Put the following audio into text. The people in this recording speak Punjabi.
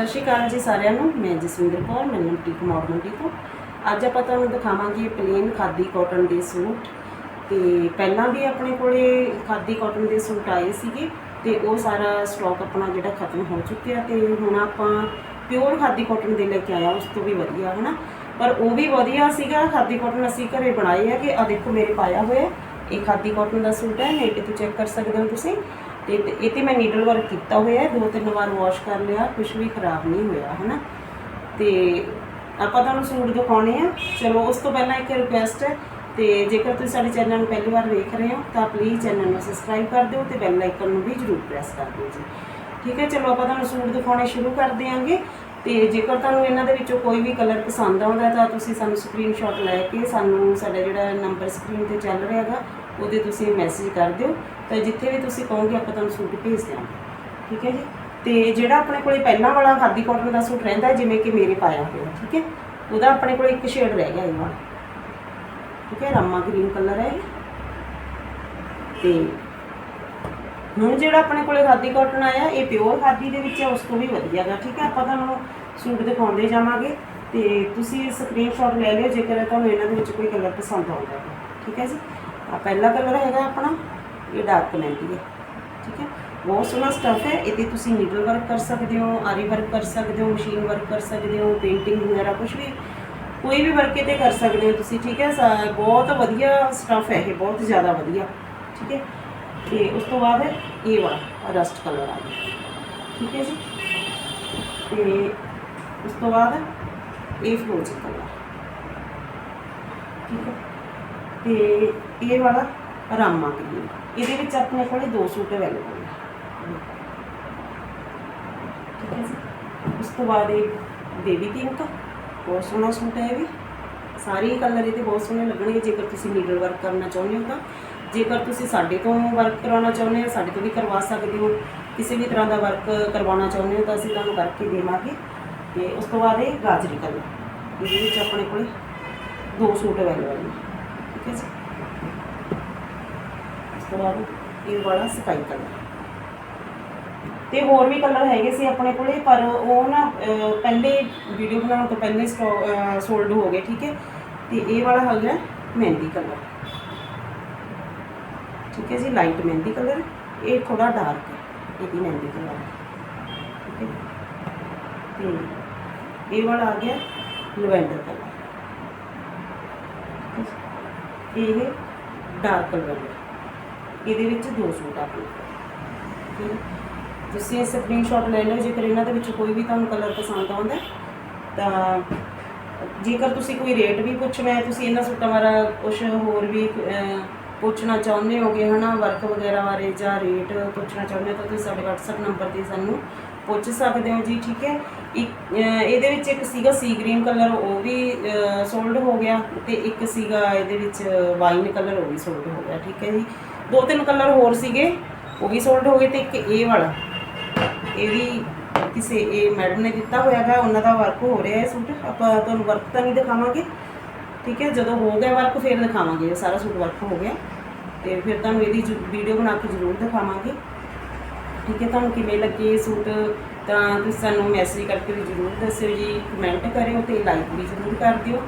ਸਤਿ ਸ਼੍ਰੀ ਅਕਾਲ ਜੀ ਸਾਰਿਆਂ ਨੂੰ। ਮੈਂ ਜਸਵਿੰਦਰ ਕੌਰ ਮੈਨੂੰ ਟੀਕ ਮੌਡਰਨਟੀ ਤੋਂ ਅੱਜ ਆਪਾਂ ਤੁਹਾਨੂੰ ਦਿਖਾਵਾਂਗੇ ਪਲੇਨ ਖਾਦੀ ਕਾਟਨ ਦੇ ਸੂਟ। ਤੇ ਪਹਿਲਾਂ ਵੀ ਆਪਣੇ ਕੋਲੇ ਖਾਦੀ ਕਾਟਨ ਦੇ ਸੂਟ ਆਏ ਸੀਗੇ ਤੇ ਉਹ ਸਾਰਾ ਸਟਾਕ ਆਪਣਾ ਜਿਹੜਾ ਖਤਮ ਹੋ ਚੁੱਕਿਆ ਤੇ ਹੁਣ ਆਪਾਂ ਪਿਓਰ ਖਾਦੀ ਕਾਟਨ ਦੇ ਲੈ ਕੇ ਆਇਆ, ਉਸ ਤੋਂ ਵੀ ਵਧੀਆ, ਹਨਾ? ਪਰ ਉਹ ਵੀ ਵਧੀਆ ਸੀਗਾ। ਖਾਦੀ ਕਾਟਨ ਅਸੀਂ ਘਰੇ ਬਣਾਏ ਹੈਗੇ। ਆ ਦੇਖੋ, ਮੇਰੇ ਪਾਇਆ ਹੋਇਆ। ਇਹ ਖਾਦੀ ਕਾਟਨ ਦਾ ਸੂਟ ਹੈ। ਨੇਟ ਤੋਂ ਚੈੱਕ ਕਰ ਸਕਦੇ ਹੋ ਤੁਸੀਂ। ਤੇ ਤੇ ਇਹ ਤੇ ਮੈਂ ਨੀਡਲ ਵਰਕ ਕੀਤਾ ਹੋਇਆ ਹੈ, ਦੋ ਤਿੰਨ ਵਾਰ ਵਾਸ਼ ਕਰ ਲਿਆ ਕੁਝ ਵੀ ਖਰਾਬ ਨਹੀਂ ਹੋਇਆ, ਹਨਾ? ਤੇ ਆਪਾਂ ਤੁਹਾਨੂੰ ਸੂਟ ਦਿਖਾਉਣੇ ਆ। ਚਲੋ, ਉਸ ਤੋਂ ਪਹਿਲਾਂ ਇੱਕ ਰਿਕੁਐਸਟ ਹੈ, ਤੇ ਜੇਕਰ ਤੁਸੀਂ ਸਾਡੇ ਚੈਨਲ ਨੂੰ ਪਹਿਲੀ ਵਾਰ ਵੇਖ ਰਹੇ ਹੋ, ਤਾਂ ਪਲੀਜ਼ ਚੈਨਲ ਨੂੰ ਸਬਸਕ੍ਰਾਈਬ ਕਰ ਦਿਓ ਤੇ ਬੈਲ ਆਈਕਨ ਨੂੰ ਵੀ ਜਰੂਰ ਪ੍ਰੈਸ ਕਰ ਦਿਓ ਜੀ। ਠੀਕ ਹੈ, ਚਲੋ, ਆਪਾਂ ਤੁਹਾਨੂੰ ਸੂਟ ਦਿਖਾਉਣੇ ਸ਼ੁਰੂ ਕਰ ਦਿਆਂਗੇ। ਤੇ ਜੇਕਰ ਤੁਹਾਨੂੰ ਇਹਨਾਂ ਦੇ ਵਿੱਚੋਂ ਕੋਈ ਵੀ ਕਲਰ ਪਸੰਦ ਆਉਂਦਾ, ਤਾਂ ਤੁਸੀਂ ਸਾਨੂੰ ਸਕਰੀਨਸ਼ਾਟ ਲੈ ਕੇ ਸਾਨੂੰ ਸਾਡਾ ਜਿਹੜਾ ਨੰਬਰ ਸਕਰੀਨ ਤੇ ਚੱਲ ਰਿਹਾ ਹੈਗਾ ਉਹਦੇ ਤੁਸੀਂ ਮੈਸੇਜ ਕਰ ਦਿਓ, ਤਾਂ ਜਿੱਥੇ ਵੀ ਤੁਸੀਂ ਕਹੋਗੇ ਆਪਾਂ ਤੁਹਾਨੂੰ ਸੂਟ ਭੇਜ ਦਿਆਂਗੇ। ਠੀਕ ਹੈ ਜੀ? ਤੇ ਜਿਹੜਾ ਆਪਣੇ ਕੋਲੇ ਪਹਿਲਾਂ ਵਾਲਾ ਖਾਦੀ ਕਾਟਨ ਦਾ ਸੂਟ ਰਹਿੰਦਾ ਜਿਵੇਂ ਕਿ ਮੇਰੇ ਪਾਇਆ ਹੋਇਆ, ਠੀਕ ਹੈ? ਉਹਦਾ ਆਪਣੇ ਕੋਲੇ ਇੱਕ ਸ਼ੇਡ ਰਹਿ ਗਿਆ ਇਹ ਵਾਲਾ। ਠੀਕ ਹੈ? ਰਾਮਾ ਗ੍ਰੀਨ ਕਲਰ ਹੈ ਇਹ। ਤੇ ਹੁਣ ਜਿਹੜਾ ਆਪਣੇ ਕੋਲੇ ਖਾਦੀ ਕਾਟਨ ਆਇਆ, ਇਹ ਪਿਓਰ ਖਾਦੀ ਦੇ ਵਿੱਚ ਉਸ ਤੋਂ ਵੀ ਵਧੀਆ ਗਾ ਠੀਕ ਹੈ? ਆਪਾਂ ਤੁਹਾਨੂੰ ਸੂਟ ਦਿਖਾਉਂਦੇ ਜਾਵਾਂਗੇ। ਤੇ ਤੁਸੀਂ ਸਕਰੀਨਸ਼ਾਟ ਲੈ ਲਿਓ, ਜੇਕਰ ਤੁਹਾਨੂੰ ਇਹਨਾਂ ਦੇ ਵਿੱਚ ਕੋਈ ਕਲਰ ਪਸੰਦ ਆਉਂਦਾ ਹੈ। ਠੀਕ ਹੈ ਜੀ? ਆ, ਪਹਿਲਾ ਕਲਰ ਹੈਗਾ ਆਪਣਾ, ਇਹ ਡਾਰਕ ਮਹਿੰਦੀ ਹੈ, ਠੀਕ ਹੈ? ਬਹੁਤ ਸੋਹਣਾ ਸਟਫ ਹੈ, ਇਹਦੇ ਤੁਸੀਂ ਨੀਡਲ ਵਰਕ ਕਰ ਸਕਦੇ ਹੋ, ਆਰੀ ਵਰਕ ਕਰ ਸਕਦੇ ਹੋ ਮਸ਼ੀਨ ਵਰਕ ਕਰ ਸਕਦੇ ਹੋ ਪੇਂਟਿੰਗ ਵਗੈਰਾ ਕੁਝ ਵੀ, ਕੋਈ ਵੀ ਵਰਕ ਇਹਤੇ ਕਰ ਸਕਦੇ ਹੋ ਤੁਸੀਂ, ਠੀਕ ਹੈ? ਬਹੁਤ ਵਧੀਆ ਸਟਫ ਹੈ ਇਹ, ਬਹੁਤ ਜ਼ਿਆਦਾ ਵਧੀਆ, ਠੀਕ ਹੈ? ਤੇ ਉਸ ਤੋਂ ਬਾਅਦ ਇਹ ਵਾਲਾ ਰਸਟ ਕਲਰ ਆ ਗਿਆ, ਠੀਕ ਹੈ ਜੀ? ਤੇ ਉਸ ਤੋਂ ਬਾਅਦ ਇਹ ਫਰੋਜ਼ੀ ਕਲਰ ਠੀਕ ਹੈ? ਤੇ ਇਹ ਵਾਲਾ ਰਾਮਾ ਗ੍ਰੀਨ ਇਹਦੇ ਵਿੱਚ ਆਪਣੇ ਕੋਲੇ ਦੋ ਸੂਟ ਅਵੇਲੇਬਲ ਨੇ। ਠੀਕ ਹੈ ਜੀ। ਉਸ ਤੋਂ ਬਾਅਦ ਇਹ ਬੇਬੀ ਪਿੰਕ ਬਹੁਤ ਸੋਹਣਾ ਸੂਟ ਹੈ ਇਹ ਵੀ। ਸਾਰੇ ਕਲਰ ਇਹਦੇ ਬਹੁਤ ਸੋਹਣੇ ਲੱਗਣਗੇ। ਜੇਕਰ ਤੁਸੀਂ ਨੀਡਲ ਵਰਕ ਕਰਨਾ ਚਾਹੁੰਦੇ ਹੋ ਤਾਂ। ਜੇਕਰ ਤੁਸੀਂ ਸਾਡੇ ਤੋਂ ਵਰਕ ਕਰਾਉਣਾ ਚਾਹੁੰਦੇ ਹੋ, ਸਾਡੇ ਤੋਂ ਵੀ ਕਰਵਾ ਸਕਦੇ ਹੋ। ਕਿਸੇ ਵੀ ਤਰ੍ਹਾਂ ਦਾ ਵਰਕ ਕਰਵਾਉਣਾ ਚਾਹੁੰਦੇ ਹੋ ਤਾਂ ਅਸੀਂ ਤੁਹਾਨੂੰ ਕਰਕੇ ਦੇਵਾਂਗੇ। ਤੇ ਉਸ ਤੋਂ ਬਾਅਦ ਇਹ ਗਾਜਰੀ ਕਲਰ। ਇਹਦੇ ਵਿੱਚ ਆਪਣੇ ਕੋਲ ਦੋ ਸੂਟ ਅਵੇਲੇਬਲ ਨੇ। ਠੀਕ ਹੈ ਜੀ। ਉਸ ਤੋਂ ਬਾਅਦ ਇਹ ਵਾਲਾ ਸਕਾਈ ਕਲਰ ਤੇ ਹੋਰ ਵੀ ਕਲਰ ਹੈਗੇ ਸੀ ਆਪਣੇ ਕੋਲੇ, ਪਰ ਉਹ ਨਾ ਪਹਿਲੇ ਵੀਡੀਓ ਬਣਾਉਣ ਤੋਂ ਪਹਿਲੇ ਸੋਲਡ ਹੋ ਗਏ, ਠੀਕ ਹੈ? ਤੇ ਇਹ ਵਾਲਾ ਹੋ ਗਿਆ ਮਹਿੰਦੀ ਕਲਰ ਠੀਕ ਹੈ ਜੀ ਲਾਈਟ ਮਹਿੰਦੀ ਕਲਰ ਇਹ ਥੋੜਾ ਡਾਰਕ ਹੈ, ਇਹ ਵੀ ਮਹਿੰਦੀ ਕਲਰ ਠੀਕ ਹੈ ਤੇ ਇਹ ਵਾਲਾ ਆ ਗਿਆ ਲਵੈਂਡਰ ਕਲਰ ਇਹ ਡਾਰਕ ਕਲਰ ਇਹਦੇ ਵਿੱਚ ਦੋ ਸੂਟ ਆ ਗਏ। ਠੀਕ ਹੈ। ਤੁਸੀਂ ਸਕਰੀਨਸ਼ਾਟ ਲੈ ਲਓ। ਜੇਕਰ ਇਹਨਾਂ ਦੇ ਵਿੱਚ ਕੋਈ ਵੀ ਤੁਹਾਨੂੰ ਕਲਰ ਪਸੰਦ ਆਉਂਦਾ ਤਾਂ ਜੇਕਰ ਤੁਸੀਂ ਕੋਈ ਰੇਟ ਵੀ ਪੁੱਛਣਾ ਹੈ, ਤੁਸੀਂ ਇਹਨਾਂ ਸੂਟਾਂ ਬਾਰੇ ਕੁਝ ਹੋਰ ਵੀ ਪੁੱਛਣਾ ਚਾਹੁੰਦੇ ਹੋਗੇ, ਹਨਾ ਵਰਕ ਵਗੈਰਾ ਬਾਰੇ ਜਾਂ ਰੇਟ ਪੁੱਛਣਾ ਚਾਹੁੰਦੇ ਹੋ, ਤਾਂ ਤੁਸੀਂ ਸਾਡੇ WhatsApp ਨੰਬਰ ਤੇ ਸਾਨੂੰ ਪੁੱਛ ਸਕਦੇ ਹੋ ਜੀ, ਠੀਕ ਹੈ। ਇੱਕ ਇਹਦੇ ਵਿੱਚ ਇੱਕ ਸੀਗਾ ਸੀ ਗ੍ਰੀਨ ਕਲਰ ਉਹ ਵੀ ਸੋਲਡ ਹੋ ਗਿਆ ਤੇ ਇੱਕ ਸੀਗਾ ਇਹਦੇ ਵਿੱਚ ਵਾਈਨ ਕਲਰ ਉਹ ਵੀ ਸੋਲਡ ਹੋ ਗਿਆ, ਠੀਕ ਹੈ ਜੀ। ਦੋ ਤਿੰਨ ਕਲਰ ਹੋਰ ਸੀਗੇ, ਉਹ ਵੀ ਸੋਲਡ ਹੋ ਗਏ ਤੇ ਇੱਕ ਇਹ ਵਾਲਾ। ਇਹ ਵੀ ਕਿਸੇ, ਇਹ ਮੈਡਮ ਨੇ ਦਿੱਤਾ ਹੋਇਆ ਹੈ ਉਹਨਾਂ ਦਾ ਵਰਕ ਹੋ ਰਿਹਾ ਹੈ ਸੂਟ। ਆਪਾਂ ਤੁਹਾਨੂੰ ਵਰਕ ਤਾਂ ਨਹੀਂ ਦਿਖਾਵਾਂਗੇ, ਠੀਕ ਹੈ। ਜਦੋਂ ਹੋ ਗਿਆ ਵਰਕ ਫਿਰ ਦਿਖਾਵਾਂਗੇ, ਇਹ ਸਾਰਾ ਸੂਟ ਵਰਕ ਹੋ ਗਿਆ। ਤੇ ਫਿਰ ਤੁਹਾਨੂੰ ਇਹਦੀ ਵੀਡੀਓ ਬਣਾ ਕੇ ਜ਼ਰੂਰ ਦਿਖਾਵਾਂਗੇ। ਠੀਕ ਹੈ ਤੁਹਾਨੂੰ ਕਿਵੇਂ ਲੱਗੇ ਇਹ ਸੂਟ? ਤਾਂ ਤੁਸੀਂ ਸਾਨੂੰ ਮੈਸੇਜ ਕਰਕੇ ਵੀ ਜ਼ਰੂਰ ਦੱਸਿਓ ਜੀ ਕਮੈਂਟ ਕਰਿਓ ਤੇ ਲਾਈਕ ਵੀ ਜ਼ਰੂਰ ਕਰ ਦਿਓ।